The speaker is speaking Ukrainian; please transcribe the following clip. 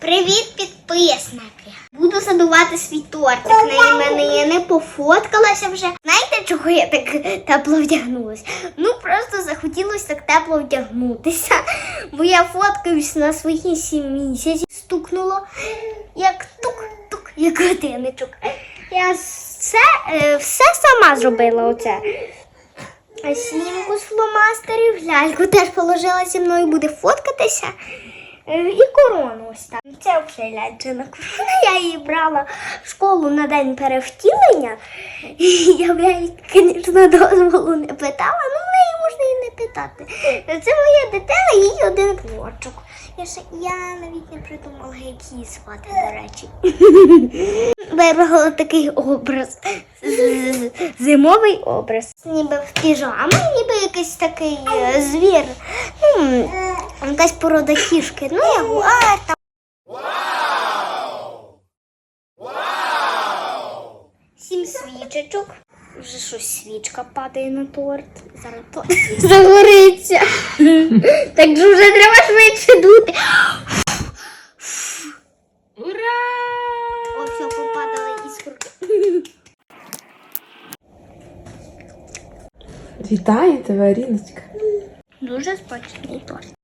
Привіт, підписники! Буду задувати свій тортик на іменини, пофоткалася вже. Знаєте, чого я так тепло вдягнулася? Ну просто захотілося так тепло вдягнутися. Бо я фоткаюсь на свої сім місяців. Стукнуло як тук-тук, як годинничок. Я все, е, все сама зробила оце. Снімку з фломастерів, ляльку теж положила зі мною, буде фоткатися. Е, І корону ось так. Це ляльчина корона. Я її брала в школу на день перевтілення. І я в неї, звісно, дозволу не питала, ну в неї можна і не питати. Це моя дитина, їй один квочок. Я ще я навіть не придумала, як її звати, до речі. Вибрала такий образ. Зимовий образ. Ніби в піжамі, ніби якийсь такий е, звір. Ну, якась порода кішки. Ну, ягуар там. Сім свічечок. Вже щось свічка падає на торт. Зараз торт загориться. Так же вже треба швидше дути. Ура! О, все, попадали іскорки. Вітаю тебе, Аріночка. Дуже смачний торт.